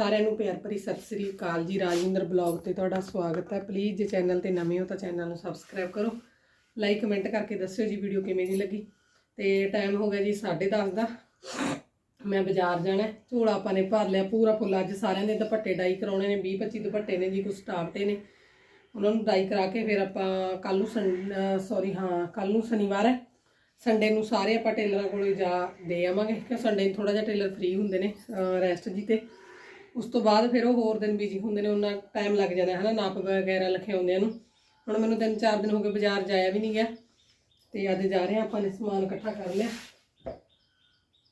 ਸਾਰਿਆਂ ਨੂੰ ਪਿਆਰ ਭਰੀ ਸਤਿ ਸ੍ਰੀ ਅਕਾਲ ਜੀ। ਰਾਜਿੰਦਰ ਬਲੌਗ ਤੇ ਤੁਹਾਡਾ ਸਵਾਗਤ ਹੈ। ਪਲੀਜ਼ ਜੇ ਚੈਨਲ ਤੇ ਨਵੇਂ ਹੋ ਤਾਂ ਚੈਨਲ ਨੂੰ ਸਬਸਕ੍ਰਾਈਬ ਕਰੋ। ਲਾਈਕ ਕਮੈਂਟ ਕਰਕੇ ਦੱਸਿਓ ਜੀ ਵੀਡੀਓ ਕਿਵੇਂ ਦੀ ਲੱਗੀ। ਤੇ ਟਾਈਮ ਹੋ ਗਿਆ ਜੀ 10:30 ਦਾ। ਮੈਂ ਬਾਜ਼ਾਰ ਜਾਣਾ ਝੋਲਾ ਆਪਾਂ ਨੇ ਭਰ ਲਿਆ ਪੂਰਾ ਫੁੱਲ। ਅੱਜ ਸਾਰਿਆਂ ਦੇ ਦੁਪੱਟੇ ਡਾਈ ਕਰਾਉਣੇ ਨੇ। 20 25 ਦੁਪੱਟੇ ਨੇ ਜੀ ਕੁਝ ਸਟਾਫਟੇ ਨੇ। ਉਹਨਾਂ ਨੂੰ ਡਾਈ ਕਰਾ ਕੇ ਫਿਰ ਆਪਾਂ ਕੱਲ ਨੂੰ ਸੌਰੀ ਹਾਂ ਕੱਲ ਨੂੰ ਸ਼ਨੀਵਾਰ ਹੈ। ਸੰਡੇ ਨੂੰ ਸਾਰੇ ਆਪਾਂ ਟੇਲਰਾਂ ਕੋਲੇ ਜਾ ਦੇ ਆਵਾਂਗੇ। ਕਿ ਸੰਡੇ ਨੂੰ ਥੋੜਾ ਜਿਹਾ ਟੇਲਰ ਫ੍ਰੀ ਹੁੰਦੇ ਨੇ ਰੈਸਟ ਜੀ ਤੇ। ਉਸ ਤੋਂ ਬਾਅਦ ਫਿਰ ਉਹ ਹੋਰ ਦਿਨ ਬਿਜ਼ੀ ਹੁੰਦੇ ਨੇ, ਉਹਨਾਂ ਟਾਈਮ ਲੱਗ ਜਾਂਦਾ ਹੈ ਨਾ ਨਾਪ ਵਗੈਰਾ ਲਿਖੇ ਆਉਂਦੇ ਨੂੰ ਹੁਣ ਮੈਨੂੰ ਤਿੰਨ ਚਾਰ ਦਿਨ ਹੋ ਗਏ ਬਾਜ਼ਾਰ ਜਾਇਆ ਵੀ ਨਹੀਂ ਗਿਆ, ਤੇ ਅੱਜ ਜਾ ਰਹੇ ਆਪਾਂ ਨੇ ਸਮਾਨ ਇਕੱਠਾ ਕਰ ਲਿਆ।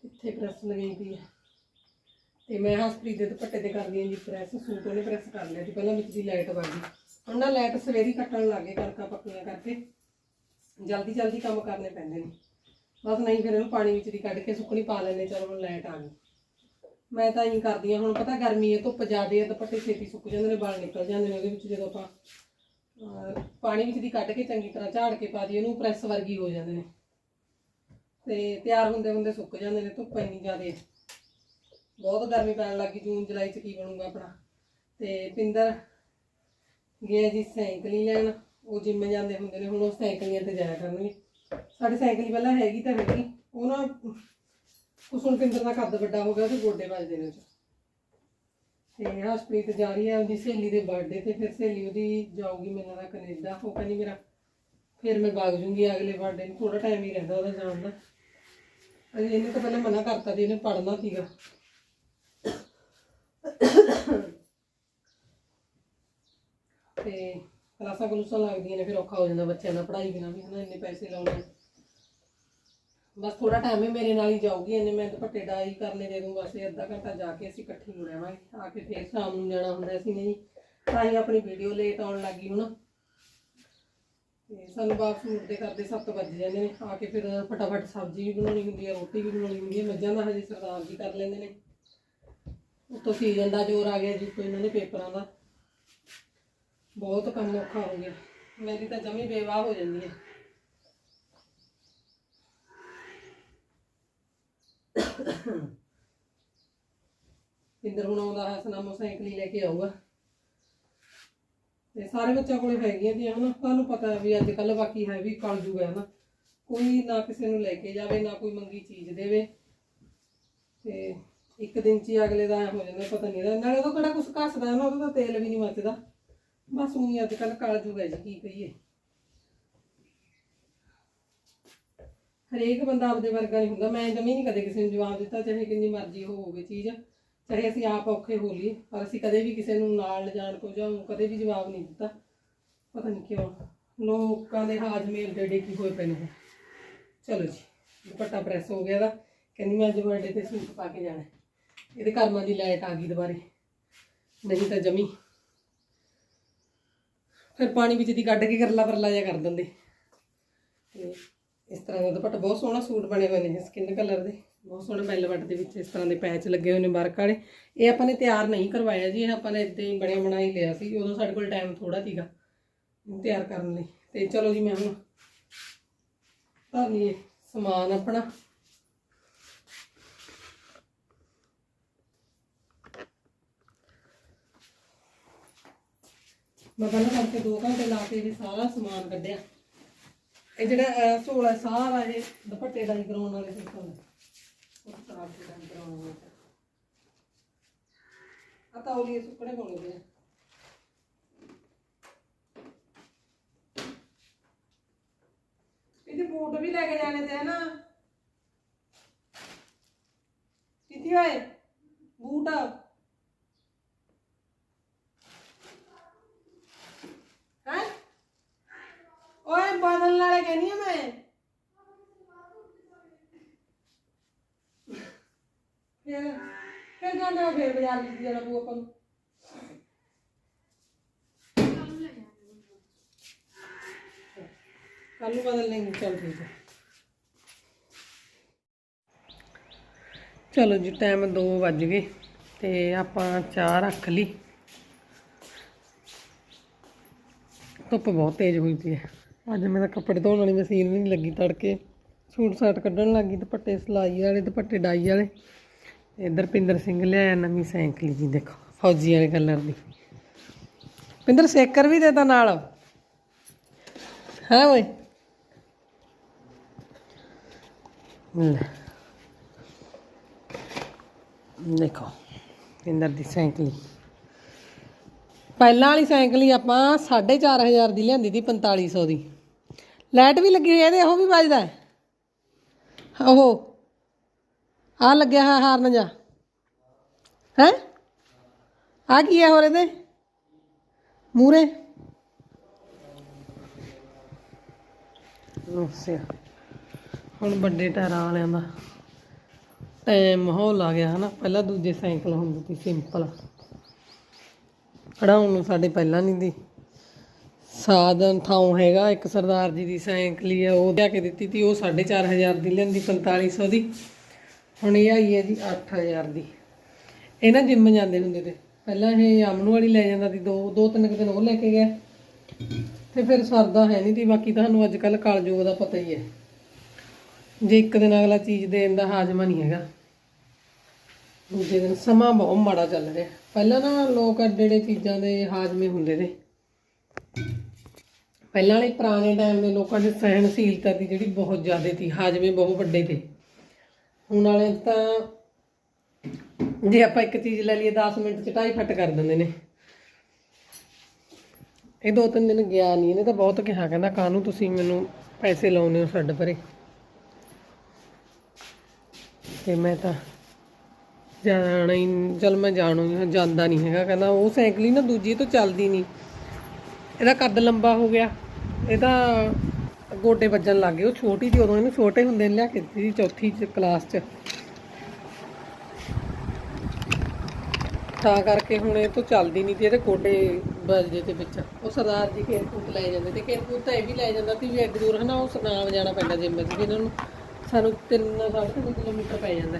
ਇੱਥੇ ਪ੍ਰੈਸ ਲਗਾਈ ਪਈ ਹੈ। ਤੇ ਮੈਂ ਹਸਪ੍ਰੀਤ ਦੇ ਦੁਪੱਟੇ ਤੇ ਕਰਦੀ ਹਾਂ ਜੀ ਪ੍ਰੈਸ ਸੂਟ ਉਹਨੇ ਪ੍ਰੈਸ ਕਰ ਲਿਆ ਸੀ ਪਹਿਲਾਂ ਵਿੱਚ ਦੀ ਲਾਈਟ ਵਗ ਗਈ। ਹੁਣ ਨਾ ਲਾਈਟ ਸਵੇਰੀ ਕੱਟਣ ਲੱਗੇ ਕਣਕਾਂ ਪੱਕੀਆਂ ਕਰਕੇ। ਜਲਦੀ ਜਲਦੀ ਕੰਮ ਕਰਨੇ ਪੈਂਦੇ ਨੇ। ਬਸ ਨਹੀਂ ਫਿਰ ਇਹਨੂੰ ਪਾਣੀ ਵਿੱਚ ਦੀ ਕੱਢ ਕੇ ਸੁੱਕਣੀ ਪਾ ਲੈਣੇ ਚਲੋ ਹੁਣ ਲਾਈਟ ਆ ਗਈ। ਮੈਂ ਤਾਂ ਇਹੀ ਕਰਦੀ ਹਾਂ ਹੁਣ ਪਤਾ ਗਰਮੀ ਹੈ ਧੁੱਪ ਜ਼ਿਆਦੇ ਹੈ ਦੁਪੱਟੇ ਛੇਤੀ ਸੁੱਕ ਜਾਂਦੇ ਨੇ ਵਾਲ ਨਿਕਲ ਜਾਂਦੇ ਨੇ ਉਹਦੇ ਵਿੱਚ ਜਦੋਂ ਆਪਾਂ ਅਹ, ਪਾਣੀ ਵਿੱਚ ਦੀ ਕੱਢ ਕੇ ਚੰਗੀ ਤਰ੍ਹਾਂ ਝਾੜ ਕੇ ਪਾ ਦਈਏ ਇਹਨੂੰ ਪ੍ਰੈਸ ਵਰਗੀ ਹੋ ਜਾਂਦੇ ਨੇ। ਤੇ ਤਿਆਰ ਹੁੰਦੇ ਹੁੰਦੇ ਸੁੱਕ ਜਾਂਦੇ ਨੇ ਧੁੱਪ ਇੰਨੀ ਜ਼ਿਆਦੇ ਹੈ। ਬਹੁਤ ਗਰਮੀ ਪੈਣ ਲੱਗੀ ਜੂਨ ਜੁਲਾਈ ਚ ਕੀ ਬਣੂਗਾ ਆਪਣਾ। ਤੇ ਪਿੰਦਰ ਗਿਆ ਜੀ ਸਾਈਕਲ ਲੈਣ ਉਹ ਜਿੰਮ ਜਾਂਦੇ ਹੁੰਦੇ ਨੇ ਹੁਣ ਉਹ ਸਾਈਕਲੀਆਂ ਤੇ ਜਾਇਆ ਕਰਨਗੇ। ਸਾਡੇ ਸਾਈਕਲ ਪਹਿਲਾਂ ਹੈਗੀ ਤਾਂ ਹੈਗੀ ਉਹ ਨਾ ਕੁਛ ਹੁਣ ਪਿੰਦਰ ਦਾ ਕੱਦ ਵੱਡਾ ਹੋ ਗਿਆ, ਉਹਦੇ ਗੋਡੇ ਵੱਜਦੇ ਨੇ ਉਹ ਤੇ ਹਸਪ੍ਰੀਤ ਜਾ ਰਹੀ ਹੈ ਉਹਦੀ ਸਹੇਲੀ ਦੇ ਬਰਥਡੇ ਤੇ, ਫਿਰ ਸਹੇਲੀ ਉਹਦੀ ਜਾਊਗੀ ਮੈਨੂੰ ਲੱਗਦਾ ਕੈਨੇਡਾ। ਉਹ ਕਹਿੰਦੀ ਮੇਰਾ, ਫਿਰ ਮੈਂ ਵਗ ਜੂੰਗੀ ਅਗਲੇ ਬਰਥਡੇ ਨੂੰ ਥੋੜਾ ਟਾਈਮ ਹੀ ਰਹਿੰਦਾ ਉਹਦਾ ਜਾਣ ਦਾ। ਅਜੇ ਇਹਨੇ ਤਾਂ ਪਹਿਲਾਂ ਮਨਾ ਕਰਤਾ ਜੀ ਇਹਨੇ ਪੜ੍ਹਨਾ ਸੀਗਾ। ਤੇ ਕਲਾਸਾਂ ਕਲੂਸਾਂ ਲੱਗਦੀਆਂ ਨੇ, ਫਿਰ ਔਖਾ ਹੋ ਜਾਂਦਾ ਬੱਚਿਆਂ ਦਾ ਪੜ੍ਹਾਈ ਬਿਨਾਂ ਵੀ, ਹਨਾ, ਇੰਨੇ ਪੈਸੇ ਲਾਉਣੇ ਬਸ ਥੋੜਾ ਟਾਈਮ ਹੀ ਮੇਰੇ ਨਾਲ ਹੀ ਜਾਊਗੀ ਇਹਨੇ ਮੈਂ ਦੁਪੱਟੇ ਡਾਈ ਕਰਨੇ ਦੇ ਦੂੰ ਬਸ ਇਹ ਅੱਧਾ ਘੰਟਾ ਜਾ ਕੇ ਅਸੀਂ ਇਕੱਠੇ ਹੋ ਜਾਵਾਂਗੇ ਆ ਕੇ ਫਿਰ ਸ਼ਾਮ ਨੂੰ ਜਾਣਾ ਹੁੰਦਾ ਸੀ ਨਹੀਂ, ਤਾਂ ਹੀ ਆਪਣੀ ਵੀਡੀਓ ਲੇਟ ਆਉਣ ਲੱਗੀ ਹੁਣ। ਤੇ ਸਾਨੂੰ ਵਾਪਸ ਮੁੜਦੇ ਕਰਦੇ 7 ਵੱਜ ਜਾਂਦੇ ਨੇ, ਆ ਕੇ ਫਿਰ ਫਟਾਫਟ ਸਬਜ਼ੀ ਵੀ ਬਣਾਉਣੀ ਹੁੰਦੀ ਹੈ ਰੋਟੀ ਵੀ ਬਣਾਉਣੀ ਹੁੰਦੀ ਹੈ ਮੱਝਾਂ ਦਾ ਹਜੇ ਸਰਦਾਰ ਜੀ ਕਰ ਲੈਂਦੇ ਨੇ। ਉੱਤੋਂ ਸੀਜ਼ਨ ਦਾ ਜ਼ੋਰ ਆ ਗਿਆ ਜੀ ਕੋਈ ਇਹਨਾਂ ਦੇ ਪੇਪਰਾਂ ਦਾ। ਬਹੁਤ ਕੰਮ ਔਖਾ ਹੋ ਗਿਆ ਮੇਰੀ ਤਾਂ ਜਮੀ ਬੇਵਾਹ ਹੋ ਜਾਂਦੀ ਹੈ। ਇੰਦਰ ਹੁਣ ਆਉਂਦਾ ਹੈ, ਸਨਾਮੋ ਸਾਈਕਲ ਹੀ ਲੈ ਕੇ ਆਊਗਾ। ਤੇ ਸਾਰੇ ਬੱਚਿਆਂ ਕੋਲੇ ਹੈਗੀਆਂ ਦੀਆਂ ਹਨਾ? ਤੁਹਾਨੂੰ ਪਤਾ ਵੀ ਅੱਜ ਕੱਲ ਬਾਕੀ ਹੈ ਵੀ ਕਲਯੁਗ ਹੈ ਹਨਾ? ਕੋਈ ਨਾ ਕਿਸੇ ਨੂੰ ਲੈ ਕੇ ਜਾਵੇ, ਨਾ ਕੋਈ ਮੰਗੀ ਚੀਜ਼ ਦੇਵੇ। ਤੇ ਇੱਕ ਦਿਨ ਚ ਹੀ ਅਗਲੇ ਦਾ ਐਂ ਹੋ ਜਾਂਦਾ, ਪਤਾ ਨਹੀਂ ਇਹਦਾ ਨਾਲੇ ਉਹ ਕਿਹੜਾ ਕੁਝ ਘਸਦਾ ਨਾ ਉਹਦਾ ਤਾਂ ਤੇਲ ਵੀ ਨਹੀਂ ਮੱਚਦਾ। ਬਸ ਉਹੀ ਅੱਜ ਕੱਲ ਕਲਯੁਗ ਹੈ ਜੀ, ਕੀ ਕਹੀਏ। ਹਰੇਕ ਬੰਦਾ ਆਪਦੇ ਵਰਗਾ ਨਹੀਂ ਹੁੰਦਾ। ਮੈਂ ਜਮੀ ਨਹੀਂ ਕਦੇ ਕਿਸੇ ਨੂੰ ਜਵਾਬ ਦਿੱਤਾ, ਚਾਹੇ ਕਿੰਨੀ ਮਰਜ਼ੀ ਉਹ ਹੋਵੇ ਚੀਜ਼, ਚਾਹੇ ਅਸੀਂ ਆਪ ਔਖੇ ਹੋ ਲਈਏ, ਪਰ ਅਸੀਂ ਕਦੇ ਵੀ ਕਿਸੇ ਨੂੰ ਨਾਲ ਲਿਜਾਣ ਤੋਂ ਜਾਂ ਕਦੇ ਵੀ ਜਵਾਬ ਨਹੀਂ ਦਿੱਤਾ। ਪਤਾ ਨਹੀਂ ਕਿਉਂ, ਲੋਕਾਂ ਦੇ ਹਾਜ਼ਮੇ ਏਡੇ ਏਡੇ ਕੀ ਹੋਏ ਪਏ ਨੇ ਚਲੋ ਜੀ, ਦੁਪੱਟਾ ਪ੍ਰੈਸ ਹੋ ਗਿਆ ਦਾ ਕਹਿੰਦੀ ਮੈਂ ਅੱਜ ਬਰਥਡੇ ਤੇ ਸੂਟ ਪਾ ਕੇ ਜਾਣਾ। ਇਹਦੇ ਕਰਮਾਂ ਦੀ ਲਾਈਟ ਆ ਗਈ ਦੁਬਾਰੇ। ਨਹੀਂ ਤਾਂ ਜਮੀ। ਫਿਰ ਪਾਣੀ ਵਿੱਚ ਦੀ ਕੱਢ ਕੇ ਕਰਲਾ ਪਰਲਾ ਜਿਹਾ ਕਰ ਦਿੰਦੇ। ਇਸ ਤਰ੍ਹਾਂ ਦਾ ਦੁਪੱਟਾ, ਬਹੁਤ ਸੋਹਣਾ ਸੂਟ ਬਣੇ ਹੋਏ ਨੇ ਸਕਿਨ ਕਲਰ ਦੇ। ਬਹੁਤ ਸੋਹਣੇ ਬੈਲਵਟ ਦੇ ਵਿੱਚ ਇਸ ਤਰ੍ਹਾਂ ਦੇ ਪੈਚ ਲੱਗੇ ਹੋਏ ਨੇ ਵਰਕ ਵਾਲੇ। ਇਹ ਆਪਾਂ ਨੇ ਤਿਆਰ ਨਹੀਂ ਕਰਵਾਇਆ ਜੀ, ਇਹ ਆਪਾਂ ਨੇ ਇਦਾਂ ਹੀ ਬਣਿਆ ਬਣਾਈ ਲਿਆ ਸੀ, ਉਦੋਂ ਸਾਡੇ ਕੋਲ ਟਾਈਮ ਥੋੜਾ ਸੀਗਾ ਤਿਆਰ ਕਰਨ ਲਈ। ਤੇ ਚਲੋ ਜੀ ਮੈਂ ਹੁਣ ਧਰ ਸਮਾਨ ਆਪਣਾ। ਮੈਂ ਪਹਿਲਾਂ ਕਰਕੇ 2 ਘੰਟੇ ਲਾ ਕੇ ਇਹ ਸਾਰਾ ਸਮਾਨ ਕੱਢਿਆ। ਇਹ ਜਿਹੜਾ ਅਹ, ਝੋਲਾ ਸਾਰਾ ਇਹ ਦੁਪੱਟੇ ਦਾ ਹੀ ਕਰਾਉਣ ਵਾਲੇ ਸਿਸਟਮ ਉਸ ਤਰ੍ਹਾਂ ਦੇ ਦਾ ਕਰਾਉਣ ਵਾਲੇ ਆ ਤਾਂ ਉਹਲੀ ਸੁੱਕਣੇ ਪਾਉਣੇ ਦੇ ਇਹਦੇ ਬੂਟ ਵੀ ਲੈ ਕੇ ਜਾਣੇ ਤੇ ਨਾ। ਕਿੱਥੇ ਹੋਏ ਬੂਟ ਹੈ ਓਏ ਬਦਲਣ ਵਾਲੇ ਕਹਿੰਦੀ ਆ ਮੈਂ ਫਿਰ ਫਿਰ ਜਾਂਦੇ ਆ ਫਿਰ ਬਾਜ਼ਾਰ ਵਿੱਚ ਜਾਣਾ ਪਊ ਆਪਾਂ ਨੂੰ ਕੱਲ ਨੂੰ ਬਦਲ ਲੈਂਗੇ, ਚਲ ਠੀਕ ਹੈ ਚਲੋ ਜੀ ਟਾਈਮ 2 ਵੱਜ ਗਏ ਤੇ ਆਪਾਂ ਚਾਹ ਰੱਖ ਲਈ। ਧੁੱਪ ਬਹੁਤ ਤੇਜ਼ ਹੋਈ ਪਈ ਹੈ। ਅੱਜ ਮੇਰਾ ਕੱਪੜੇ ਧੋਣ ਵਾਲੀ ਮਸ਼ੀਨ ਵੀ ਨਹੀਂ ਲੱਗੀ ਤੜਕੇ। ਸੂਟ ਸਾਟ ਕੱਢਣ ਲੱਗੀ ਦੁਪੱਟੇ ਸਿਲਾਈ ਵਾਲੇ, ਦੁਪੱਟੇ ਡਾਈ ਵਾਲੇ। ਇੱਧਰ ਪਿੰਦਰ ਸਿੰਘ ਲਿਆਇਆ ਨਵੀਂ ਸਾਈਕਲ ਜੀ, ਦੇਖੋ, ਫੌਜੀ ਵਾਲੇ ਕਲਰ ਦੀ। ਪਿੰਦਰ, ਸੇਕਰ ਵੀ ਦੇਤਾ ਨਾਲ। ਹਾਂ ਓਏ? ਦੇਖੋ, ਪਿੰਦਰ ਦੀ ਸਾਈਕਲ ਪਹਿਲਾਂ ਵਾਲੀ ਸਾਈਕਲ ਹੀ ਆਪਾਂ 4500 ਦੀ ਲਿਆਂਦੀ ਸੀ 4500 ਦੀ। ਲਾਈਟ ਵੀ ਲੱਗੀ ਹੋਈ ਹੈ ਇਹਦੇ, ਉਹ ਵੀ ਵੱਜਦਾ ਉਹ ਆ ਲੱਗਿਆ, ਹੈ, ਹਾਰਨ ਜਾ। ਹੈ? ਆ ਕੀ ਹੈ ਹੋਰ ਇਹਦੇ? ਮੂਰੇ ਅੱਛਾ ਹੁਣ ਵੱਡੇ ਟਾਇਰਾਂ ਵਾਲਿਆਂ ਦਾ ਟਾਈਮ ਮਾਹੌਲ ਆ ਗਿਆ, ਹਨਾ। ਪਹਿਲਾਂ ਦੂਜੇ ਸਾਈਕਲ ਹੁੰਦੇ ਸੀ ਸਿੰਪਲ ਖੜਾਉਣ ਨੂੰ ਸਾਡੇ ਪਹਿਲਾਂ ਨਹੀਂ ਦੀ ਸਾਧਨ ਥਾਂ ਹੈਗਾ, ਇੱਕ ਸਰਦਾਰ ਜੀ ਦੀ ਸਾਈਕਲ ਹੀ ਆ, ਉਹ ਲਿਆ ਕੇ ਦਿੱਤੀ ਤੀ, ਉਹ 4500 ਦੀ ਲੈਂਦੀ 4500 ਦੀ। ਹੁਣ ਇਹ ਆਈ ਹੈ ਜੀ 8000 ਦੀ। ਇਹ ਨਾ ਜਿੰਮ ਜਾਂਦੇ ਹੁੰਦੇ ਤੇ। ਪਹਿਲਾਂ ਇਹ ਅਮਨੂ ਵਾਲੀ ਲੈ ਜਾਂਦਾ ਸੀ, ਦੋ ਦੋ ਤਿੰਨ ਕੁ ਦਿਨ ਉਹ ਲੈ ਕੇ ਗਿਆ। ਤੇ ਫਿਰ ਸਰਦਾ ਹੈ ਨਹੀਂ ਤੀ ਬਾਕੀ ਤੁਹਾਨੂੰ ਅੱਜ ਕੱਲ ਕਾਲਜੋਗ ਦਾ ਪਤਾ ਹੀ ਹੈ। ਜੇ ਇੱਕ ਦਿਨ ਅਗਲਾ ਚੀਜ਼ ਦੇਣ ਦਾ ਹਾਜ਼ਮਾ ਨਹੀਂ ਹੈਗਾ। ਦੂਜੇ ਦਿਨ ਸਮਾਂ ਬਹੁਤ ਮਾੜਾ ਚੱਲ ਰਿਹਾ। ਪਹਿਲਾਂ ਨਾ ਲੋਕ ਐਡੇ ਐਡੇ ਚੀਜ਼ਾਂ ਦੇ ਹਾਜ਼ਮੇ ਹੁੰਦੇ ਨੇ। ਪਹਿਲਾਂ ਵਾਲੇ ਪੁਰਾਣੇ ਟਾਈਮ ਦੇ ਲੋਕਾਂ ਦੀ ਸਹਿਣਸ਼ੀਲਤਾ ਦੀ ਜਿਹੜੀ ਬਹੁਤ ਜ਼ਿਆਦਾ ਸੀ, ਹਾਜ਼ਮੇ ਬਹੁਤ ਵੱਡੇ ਤੇ। ਹੁਣ ਵਾਲੇ ਤਾਂ ਜੇ ਆਪਾਂ ਇੱਕ ਚੀਜ਼ ਲੈ ਲਈਏ 10 ਮਿੰਟ ਚ ਢਾਈ ਫੱਟ ਕਰ ਦਿੰਦੇ ਨੇ। ਇਹ ਦੋ ਤਿੰਨ ਦਿਨ ਗਿਆ ਨਹੀਂ ਇਹਨੇ ਤਾਂ ਬਹੁਤ ਕਿਹਾ, ਕਹਿੰਦਾ ਕਾਹਨੂੰ ਤੁਸੀਂ ਮੈਨੂੰ ਪੈਸੇ ਲਾਉਨੇ ਹੋ ਛੱਡ ਪਰੇ। ਤੇ ਮੈਂ ਤਾਂ ਜਾਣਾ ਹੀ ਚਲ ਮੈਂ ਜਾਣੂ ਜਾਂਦਾ ਨਹੀਂ ਹੈਗਾ, ਕਹਿੰਦਾ ਉਹ ਸਾਈਕਲ ਹੀ ਨਾ ਦੂਜੀ ਤੋਂ ਚੱਲਦੀ ਨਹੀਂ ਇਹਦਾ ਕੱਦ ਲੰਬਾ ਹੋ ਗਿਆ ਇਹਦਾ ਗੋਡੇ ਵੱਜਣ ਲੱਗ ਗਏ। ਉਹ ਛੋਟੀ ਸੀ ਉਦੋਂ ਇਹਨੂੰ ਛੋਟੇ ਹੁੰਦੇ ਨੇ ਲਿਆ ਕੇ ਦਿੱਤੀ ਸੀ ਚੌਥੀ ਚ ਕਲਾਸ ਚ। ਤਾਂ ਕਰਕੇ ਹੁਣ ਇਹ ਤੋਂ ਚੱਲਦੀ ਨਹੀਂ ਤੇ ਇਹਦੇ ਗੋਡੇ ਵੱਜਦੇ ਤੇ ਵਿੱਚ। ਉਹ ਸਰਦਾਰ ਜੀ ਕੇਰਕੂਟ ਲੈ ਜਾਂਦੇ ਤੇ ਕੇਰਕੂਟ ਤਾਂ ਇਹ ਵੀ ਲੈ ਜਾਂਦਾ ਸੀ ਵੀ ਐਡੀ ਦੂਰ, ਹਨਾ, ਉਹ ਸੁਨਾਮ ਜਾਣਾ ਪੈਂਦਾ ਜਿੰਮ 'ਚ ਵੀ ਇਹਨਾਂ ਨੂੰ ਸਾਨੂੰ 3 ਸਾਢੇ ਕਿਲੋਮੀਟਰ ਪੈ ਜਾਂਦਾ।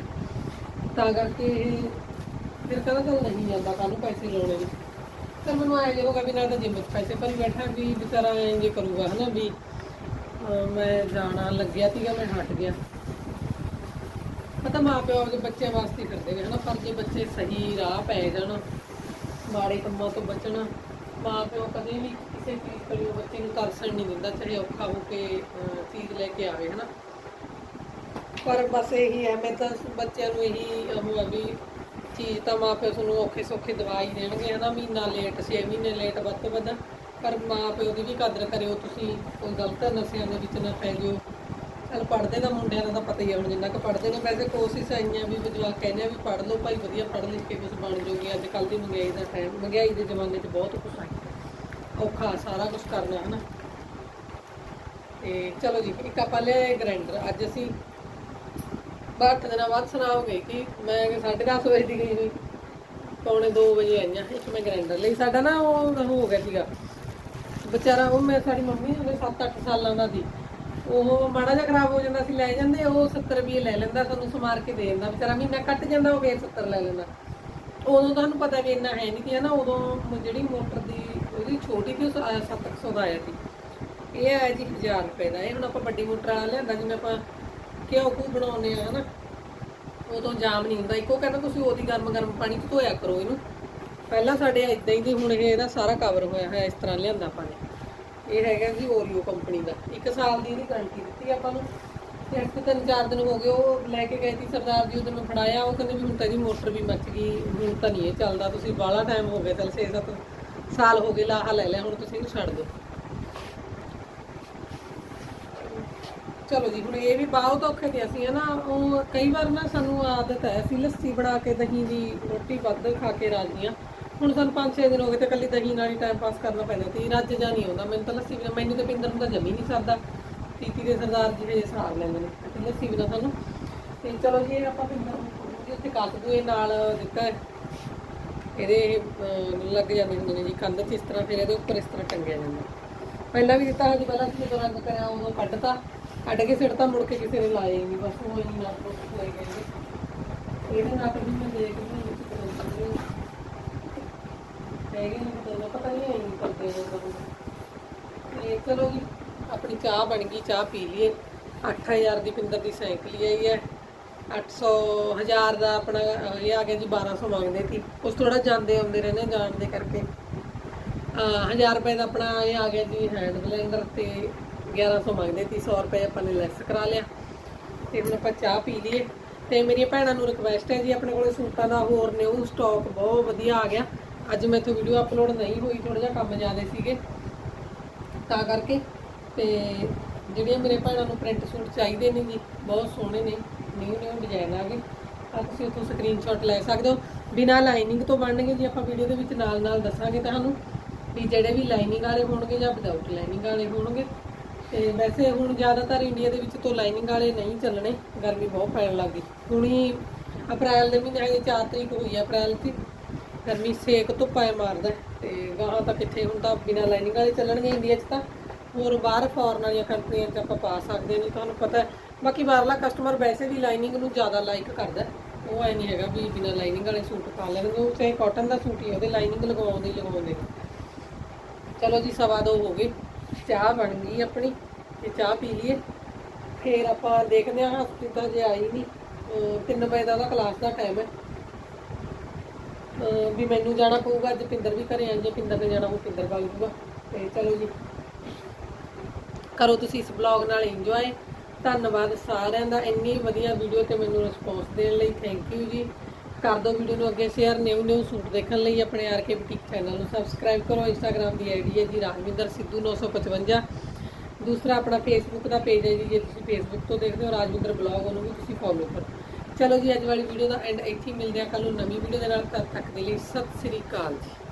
ਤਾਂ ਕਰਕੇ ਇਹ ਫਿਰ ਕਹਿੰਦਾ ਚੱਲ ਨਹੀਂ ਜਾਂਦਾ ਕੱਲ ਪੈਸੇ ਲਾਉਣੇ ਨੇ। ਫਿਰ ਮੈਨੂੰ ਆਇਆ ਹੋਗਾ ਵੀ ਨਾਲ ਤਾਂ ਜਿੰਮ 'ਚ ਪੈਸੇ ਭਰੀ ਬੈਠਾ ਵੀ ਵਿਚਾਰਾ ਇੰਜ ਕਰੂਗਾ, ਹਨਾ, ਵੀ ਮੈਂ ਜਾਣਾ ਲੱਗਿਆ ਸੀਗਾ, ਮੈਂ ਹਟ ਗਿਆ। ਪਤਾ ਮਾਂ ਪਿਓ ਆਪਦੇ ਬੱਚਿਆਂ ਵਾਸਤੇ ਹੀ ਕਰਦੇ ਨੇ, ਹਨਾ, ਪਰ ਜੇ ਬੱਚੇ ਸਹੀ ਰਾਹ ਪੈ ਜਾਣ, ਮਾੜੇ ਕੰਮਾਂ ਤੋਂ ਬਚਣ ਮਾਂ ਪਿਓ ਕਦੇ ਵੀ ਕਿਸੇ ਚੀਜ਼ ਕਰਿਓ ਬੱਚੇ ਨੂੰ ਤਰਸਣ ਨਹੀਂ ਦਿੰਦਾ, ਚਾਹੇ ਔਖਾ ਹੋ ਕੇ ਚੀਜ਼ ਲੈ ਕੇ ਆਵੇ, ਹਨਾ। ਪਰ ਬਸ ਇਹੀ ਹੈ, ਮੈਂ ਤਾਂ ਬੱਚਿਆਂ ਨੂੰ ਇਹੀ ਉਹ ਹੈ ਵੀ ਚੀਜ਼ ਤਾਂ ਮਾਂ ਪਿਓ ਤੁਹਾਨੂੰ ਔਖੇ ਸੌਖੇ ਦਵਾਈ ਦੇਣਗੇ, ਹਨਾ, ਮਹੀਨਾ ਲੇਟ 6 ਮਹੀਨੇ ਲੇਟ ਵੱਧ ਤੋਂ ਵੱਧ। ਪਰ ਮਾਂ ਪਿਓ ਦੀ ਵੀ ਕਦਰ ਕਰਿਓ, ਤੁਸੀਂ ਕੋਈ ਗਲਤ ਨਸ਼ਿਆਂ ਦੇ ਵਿੱਚ ਨਾ ਪੈ ਜਿਓ। ਚਲ ਪੜ੍ਹਦੇ ਦਾ ਮੁੰਡਿਆਂ ਦਾ ਤਾਂ ਪਤਾ ਹੀ ਆ ਹੁਣ ਜਿੰਨਾ ਕੁ ਪੜ੍ਹਦੇ ਨੇ। ਵੈਸੇ ਕੋਸ਼ਿਸ਼ ਆਈਆਂ ਵੀ ਜਵਾਕ ਕਹਿੰਦੇ ਆ ਵੀ ਪੜ੍ਹ ਲਓ, ਭਾਈ ਵਧੀਆ ਪੜ੍ਹ ਲਿਖ ਕੇ ਕੁਝ ਬਣ ਜਾਓਗੇ ਅੱਜ ਕੱਲ ਦੀ ਮਹਿੰਗਾਈ ਦਾ ਟਾਈਮ ਮਹਿੰਗਾਈ ਦੇ ਜ਼ਮਾਨੇ 'ਚ ਬਹੁਤ ਕੁਝ ਆਈ ਔਖਾ ਸਾਰਾ ਕੁਝ ਕਰਨਾ, ਹਨਾ? ਤੇ ਚਲੋ ਜੀ, ਇੱਕ ਆਪਾਂ ਲਿਆ ਗ੍ਰਾਈਂਡਰ ਅੱਜ ਅਸੀਂ ਬਾਅਦ ਦਿਨਾਂ ਬਾਅਦ ਸੁਣਾਓਗੇ ਕਿ ਮੈਂ 10:30 ਵਜੇ ਦੀ ਗਈ ਹੋਈ ਪੌਣੇ 2 ਵਜੇ ਆਈਆਂ ਇੱਕ ਮੈਂ ਗ੍ਰਾਈਂਡਰ ਲਈ। ਸਾਡਾ ਨਾ ਉਹ ਹੋ ਗਿਆ ਸੀਗਾ ਵਿਚਾਰਾ ਉਹ ਮੈਂ ਸਾਡੀ ਮੰਮੀ ਉਹਦੇ 7-8 ਸਾਲਾਂ ਦਾ ਸੀ। ਉਹ ਮਾੜਾ ਜਿਹਾ ਖਰਾਬ ਹੋ ਜਾਂਦਾ ਸੀ, ਲੈ ਜਾਂਦੇ, ਉਹ 70 ਰੁਪਏ ਲੈ ਲੈਂਦਾ, ਸਾਨੂੰ ਸਮਾਰ ਕੇ ਦੇ ਦਿੰਦਾ। ਵਿਚਾਰਾ ਮਹੀਨਾ ਕੱਟ ਜਾਂਦਾ, ਉਹ ਫੇਰ 70 ਲੈ ਲੈਂਦਾ। ਉਦੋਂ ਤੁਹਾਨੂੰ ਪਤਾ ਵੀ ਇੰਨਾ ਹੈ ਨਹੀਂ ਸੀ ਨਾ ਉਦੋਂ ਜਿਹੜੀ ਮੋਟਰ ਦੀ ਉਹਦੀ ਛੋਟੀ ਸੀ, ਉਹ 700 ਦਾ ਆਇਆ ਸੀ। ਇਹ ਆਇਆ ਜੀ 1000 ਰੁਪਏ ਦਾ। ਇਹ ਹੁਣ ਆਪਾਂ ਵੱਡੀ ਮੋਟਰ ਵਾਲਾ ਲਿਆਂਦਾ, ਜਿਵੇਂ ਆਪਾਂ ਘਿਓ ਕੂ ਬਣਾਉਂਦੇ ਆ, ਹਨਾ। ਉਦੋਂ ਜਾਮ ਨਹੀਂ ਹੁੰਦਾ। ਇੱਕੋ ਕਹਿੰਦਾ, ਤੁਸੀਂ ਉਹਦੀ ਗਰਮ ਗਰਮ ਪਾਣੀ ਚ ਧੋਇਆ ਕਰੋ ਇਹਨੂੰ। ਪਹਿਲਾਂ ਸਾਡੇ ਇਦਾਂ ਹੀ ਦੀ ਹੁਣ ਇਹ ਇਹਦਾ ਸਾਰਾ ਕਵਰ ਹੋਇਆ ਹੋਇਆ, ਇਸ ਤਰ੍ਹਾਂ ਲਿਆਂਦਾ ਆਪਾਂ ਨੇ। ਇਹ ਹੈਗਾ ਜੀ ਓਰੀਓ ਕੰਪਨੀ ਦਾ। ਇੱਕ ਸਾਲ ਦੀ ਇਹਦੀ ਗਾਰੰਟੀ ਦਿੱਤੀ ਆਪਾਂ ਨੂੰ। ਤੇ ਅੱਜ ਤੋਂ ਤਿੰਨ ਚਾਰ ਦਿਨ ਹੋ ਗਏ, ਉਹ ਲੈ ਕੇ ਗਏ ਸੀ ਸਰਦਾਰ ਜੀ, ਉਹਦੇ ਨੂੰ ਫੜਾਇਆ। ਉਹ ਕਹਿੰਦੇ ਵੀ ਹੁਣ ਤਾਂ ਜੀ ਮੋਟਰ ਵੀ ਮੱਚ ਗਈ, ਹੁਣ ਤਾਂ ਨਹੀਂ ਇਹ ਚੱਲਦਾ। ਤੁਸੀਂ ਬਾਹਲਾ ਟਾਈਮ ਹੋ ਗਿਆ, ਚਲ 6-7 ਸਾਲ ਹੋ ਗਏ ਲਾਹਾ ਲੈ ਲਿਆ, ਹੁਣ ਤੁਸੀਂ ਇਹਨੂੰ ਛੱਡ ਦਿਓ। ਚਲੋ ਜੀ, ਹੁਣ ਇਹ ਵੀ ਬਹੁਤ ਔਖੇ ਤੇ ਅਸੀਂ ਹਨਾ, ਉਹ ਕਈ ਵਾਰ ਨਾ ਸਾਨੂੰ ਆਦਤ ਹੈ, ਅਸੀਂ ਲੱਸੀ ਬਣਾ ਕੇ ਦਹੀਂ ਦੀ ਰੋਟੀ ਵੱਧ ਖਾ ਕੇ ਰਾਜੀਆਂ ਹੁਣ ਸਾਨੂੰ 5-6 ਦਿਨ ਹੋ ਗਏ ਤੇ ਕੱਲੀ ਦਹੀਂ ਨਾਲ ਹੀ ਟਾਈਮ ਪਾਸ ਕਰਨਾ ਪੈਂਦਾ ਤੇ ਰੱਜ ਜਾ ਨਹੀਂ ਆਉਂਦਾ। ਮੈਨੂੰ ਤਾਂ ਲੱਸੀ ਬਿਨਾ ਮੈਨੂੰ ਤਾਂ ਪਿੰਦਰ ਨੂੰ ਤਾਂ ਜਮੀ ਨਹੀਂ ਸਰਦਾ। ਤੀਤੀ ਦੇ ਸਰਦਾਰ ਜੀ ਹਜੇ ਸਾਰ ਲੈਂਦੇ ਨੇ ਤੇ ਲੱਸੀ ਬਿਨਾ ਸਾਨੂੰ ਤੇ ਚਲੋ ਜੀ ਇਹ ਆਪਾਂ ਪਿੰਦਰ ਨੂੰ ਉੱਥੇ ਕੱਟ ਦੂਏ ਨਾਲ ਦਿੱਤਾ ਇਹਦੇ ਲੱਗ ਜਾਂਦੇ ਹੁੰਦੇ ਨੇ ਜੀ ਕੰਧ 'ਚ, ਇਸ ਤਰ੍ਹਾਂ ਫਿਰ ਇਹਦੇ ਉੱਪਰ ਇਸ ਤਰ੍ਹਾਂ ਟੰਗਿਆ ਜਾਂਦਾ। ਪਹਿਲਾਂ ਵੀ ਦਿੱਤਾ ਹਜੇ ਪਹਿਲਾਂ ਅਸੀਂ ਜਦੋਂ ਰੰਗ ਕਰਿਆ, ਉਦੋਂ ਕੱਢਤਾ। ਕੱਢ ਕੇ ਸਿੱਟਤਾ ਮੁੜ ਕੇ ਕਿਸੇ ਨੇ ਲਾਏ ਨਹੀਂ, ਬਸ ਉਹ ਹੀ ਨਾ ਹੋਏ ਗਏ ਇਹਦੇ ਨਾਲ ਵੀ ਮੈਂ ਦੇਖ ਰਹੀ ਹਾਂ ਵਿੱਚ ਕੋਈ ਹੈਗੇ ਨੇ ਪਤਾ ਨਹੀਂ ਆਈ ਕਰਦੇ ਨੇ ਕਦੋਂ। ਤੇ ਚਲੋ ਜੀ ਆਪਣੀ ਚਾਹ ਬਣ ਗਈ ਚਾਹ ਪੀ ਲਈਏ। 8000 ਦੀ ਪਿੰਦਰ ਦੀ ਸਾਈਕਲ ਹੀ ਆਈ ਹੈ। 800 ਹਜ਼ਾਰ ਦਾ ਆਪਣਾ ਇਹ ਆ ਗਿਆ ਜੀ 1200 ਮੰਗਦੇ ਸੀ। ਉਸ ਥੋੜਾ ਜਾਂਦੇ ਆਉਂਦੇ ਰਹਿੰਦੇ ਜਾਣ ਦੇ ਕਰਕੇ। ਅਹ, 1000 ਰੁਪਏ ਦਾ ਆਪਣਾ ਇਹ ਆ ਗਿਆ ਜੀ ਹੈਂਡ ਬਲੈਂਡਰ ਤੇ 1100 ਮੰਗਦੇ ਸੀ। 100 ਰੁਪਏ ਆਪਾਂ ਨੇ ਲੈਸ ਕਰਾ ਲਿਆ। ਤੇ ਹੁਣ ਆਪਾਂ ਚਾਹ ਪੀ ਲਈਏ। ਤੇ ਮੇਰੀਆਂ ਭੈਣਾਂ ਨੂੰ ਰਿਕਵੈਸਟ ਹੈ ਜੀ ਆਪਣੇ ਕੋਲੇ ਸੂਟਾਂ ਦਾ ਹੋਰ ਨਿਊ ਸਟਾਕ ਬਹੁਤ ਵਧੀਆ ਆ ਗਿਆ। ਅੱਜ ਮੈਂ ਮੈਥੋਂ ਵੀਡੀਓ ਅਪਲੋਡ ਨਹੀਂ ਹੋਈ ਥੋੜਾ ਜਿਹਾ ਕੰਮ ਜ਼ਿਆਦੇ ਸੀਗੇ। ਤਾਂ ਕਰਕੇ ਤੇ ਜਿਹੜੀਆਂ ਮੇਰੇ ਭੈਣਾਂ ਨੂੰ ਪ੍ਰਿੰਟ ਸੂਟ ਚਾਹੀਦੇ ਨੇ ਜੀ, ਬਹੁਤ ਸੋਹਣੇ ਨੇ ਨਿਊ ਨਿਊ ਡਿਜ਼ਾਈਨ ਆ ਗਏ। ਤਾਂ ਤੁਸੀਂ ਉੱਥੋਂ ਸਕਰੀਨਸ਼ਾਟ ਲੈ ਸਕਦੇ ਹੋ। ਬਿਨਾਂ ਲਾਈਨਿੰਗ ਤੋਂ ਬਣਨਗੇ ਜੀ, ਆਪਾਂ ਵੀਡੀਓ ਦੇ ਵਿੱਚ ਨਾਲ ਨਾਲ ਦੱਸਾਂਗੇ ਤੁਹਾਨੂੰ ਵੀ ਜਿਹੜੇ ਵੀ ਲਾਈਨਿੰਗ ਵਾਲੇ ਹੋਣਗੇ ਜਾਂ ਵਿਦਆਊਟ ਲਾਈਨਿੰਗ ਵਾਲੇ ਹੋਣਗੇ। ਤੇ ਵੈਸੇ ਹੁਣ ਜ਼ਿਆਦਾਤਰ ਇੰਡੀਆ ਦੇ ਵਿੱਚ ਤੋਂ ਲਾਈਨਿੰਗ ਵਾਲੇ ਨਹੀਂ ਚੱਲਣੇ, ਗਰਮੀ ਬਹੁਤ ਪੈਣ ਲੱਗ ਗਈ। ਹੁਣੀ ਅਪ੍ਰੈਲ ਦੇ ਮਹੀਨੇ ਹਜੇ 4 ਤਰੀਕ ਹੋਈ ਹੈ ਅਪ੍ਰੈਲ ਦੀ ਗਰਮੀ ਸੇਕ ਧੁੱਪਾਂ ਐ ਮਾਰਦਾ ਹੈ। ਤੇ ਗਾਹਾਂ ਤਾਂ ਕਿੱਥੇ ਹੁਣ ਤਾਂ ਬਿਨਾਂ ਲਾਈਨਿੰਗ ਵਾਲੇ ਚੱਲਣਗੇ ਇੰਡੀਆ 'ਚ ਤਾਂ। ਹੋਰ ਬਾਹਰ ਫੋਰਨ ਵਾਲੀਆਂ ਕੰਟਰੀਆਂ 'ਚ ਆਪਾਂ ਪਾ ਸਕਦੇ ਨਹੀਂ ਤੁਹਾਨੂੰ ਪਤਾ ਬਾਕੀ ਬਾਹਰਲਾ ਕਸਟਮਰ ਵੈਸੇ ਵੀ ਲਾਈਨਿੰਗ ਨੂੰ ਜ਼ਿਆਦਾ ਲਾਈਕ ਕਰਦਾ ਉਹ ਐ ਨਹੀਂ ਹੈਗਾ ਵੀ ਬਿਨਾਂ ਲਾਈਨਿੰਗ ਵਾਲੇ ਸੂਟ ਪਾ ਲੈਣਗੇ। ਉਹ ਚਾਹੇ ਕਾਟਨ ਦਾ ਸੂਟ ਹੀ ਉਹਦੇ ਲਾਈਨਿੰਗ ਲਗਵਾਉਂਦੇ ਹੀ ਲਗਵਾਉਂਦੇ ਚਲੋ ਜੀ, ਸਵਾ ਦੋ ਹੋ ਗਏ। ਚਾਹ ਬਣ ਗਈ ਆਪਣੀ, ਤੇ ਚਾਹ ਪੀ ਲਈਏ। ਫੇਰ ਆਪਾਂ ਦੇਖਦੇ ਹਾਂ ਹਸਪੀਟਲ ਤਾਂ ਜੇ ਆਈ ਨਹੀਂ 3 ਵਜੇ ਦਾ ਉਹਦਾ ਕਲਾਸ ਦਾ ਟਾਈਮ ਹੈ। ਵੀ ਮੈਨੂੰ ਜਾਣਾ ਪਊਗਾ, ਅੱਜ ਪਿੰਦਰ ਵੀ ਘਰੇ ਆਈ ਜੇ, ਪਿੰਦਰ ਨੇ ਜਾਣਾ ਉਹ ਪਿੰਦਰ ਵਗ ਜੂਗਾ ਤੇ ਚਲੋ ਜੀ। ਕਰੋ ਤੁਸੀਂ ਇਸ ਬਲੌਗ ਨਾਲ ਇੰਜੋਏ ਧੰਨਵਾਦ ਸਾਰਿਆਂ ਦਾ, ਇੰਨੀ ਵਧੀਆ ਵੀਡੀਓ ਤੇ ਮੈਨੂੰ ਰਿਸਪੌਂਸ ਦੇਣ ਲਈ। ਥੈਂਕ ਯੂ ਜੀ। ਕਰ ਦਿਓ ਵੀਡੀਓ ਨੂੰ ਅੱਗੇ ਸ਼ੇਅਰ ਨਿਊ ਨਿਊ ਸੂਟ ਦੇਖਣ ਲਈ ਆਪਣੇ ਆਰ ਕੇ ਬੁਟੀਕ ਚੈਨਲ ਨੂੰ ਸਬਸਕ੍ਰਾਈਬ ਕਰੋ। ਇੰਸਟਾਗ੍ਰam ਦੀ ਆਈਡੀ ਹੈ ਜੀ ਰਾਜਵਿੰਦਰ ਸਿੱਧੂ 955 ਦੂਸਰਾ ਆਪਣਾ ਫੇਸਬੁੱਕ ਦਾ ਪੇਜ ਹੈ ਜੀ, ਜੇ ਤੁਸੀਂ ਫੇਸਬੁੱਕ ਤੋਂ ਦੇਖਦੇ ਹੋ ਰਾਜਵਿੰਦਰ ਬਲੌਗ ਉਹਨੂੰ ਵੀ ਤੁਸੀਂ ਫੋਲੋ ਕਰੋ। ਚਲੋ ਜੀ, ਅੱਜ ਵਾਲੀ ਵੀਡੀਓ ਦਾ ਐਂਡ ਇੱਥੇ ਹੀ ਮਿਲਦੇ ਆ ਕੱਲ ਨੂੰ ਨਵੀਂ ਵੀਡੀਓ ਦੇ ਨਾਲ ਤਦ ਤੱਕ ਦੇ ਲਈ ਸਤਿ ਸ੍ਰੀ ਅਕਾਲ ਜੀ।